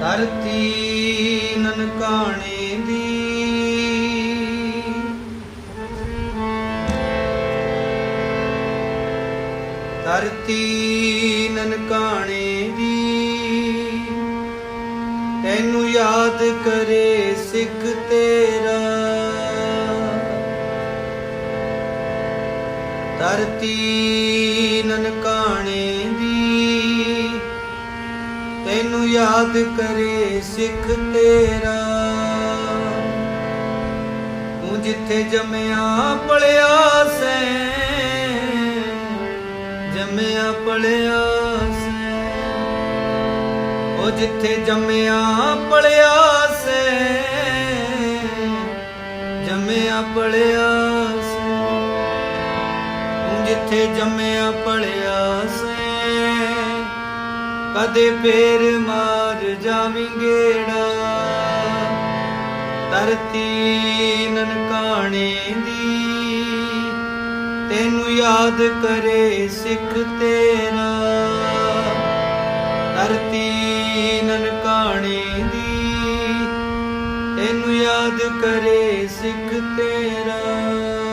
ਧਰਤੀ ਨਨਕਾਣੇ ਦੀ। ਧਰਤੀ ਨਨਕਾਣੇ ਦੀ। ਤੈਨੂੰ ਯਾਦ ਕਰੇ ਸਿੱਖ ਤੇਰਾ। ਧਰਤੀ ਨਨਕਾ ਯਾਦ ਕਰੇ ਸਿੱਖ ਤੇਰਾ। ਤੂੰ ਜਿੱਥੇ ਜੰਮਿਆ, ਪਲਿਆ ਸੈਂ। ਜੰਮਿਆ, ਪਲਿਆ ਸੈਂ। ਉਹ ਜਿੱਥੇ ਜੰਮਿਆ, ਪਲਿਆ ਸੈਂ। ਜੰਮਿਆ, ਪਲਿਆ ਸੈਂ। ਤੂੰ ਜਿੱਥੇ ਜੰਮਿਆ, ਪਲਿਆ ਸੈਂ। ਕਦੇ ਫੇਰ ਮਾਰ ਜਾਵੀਂ ਗੇੜਾ। ਧਰਤੀ ਨਨਕਾਣੇ ਦੀ, ਤੈਨੂੰ ਯਾਦ ਕਰੇ ਸਿੱਖ ਤੇਰਾ। ਧਰਤੀ ਨਨਕਾਣੇ ਦੀ, ਤੈਨੂੰ ਯਾਦ ਕਰੇ ਸਿੱਖ ਤੇਰਾ।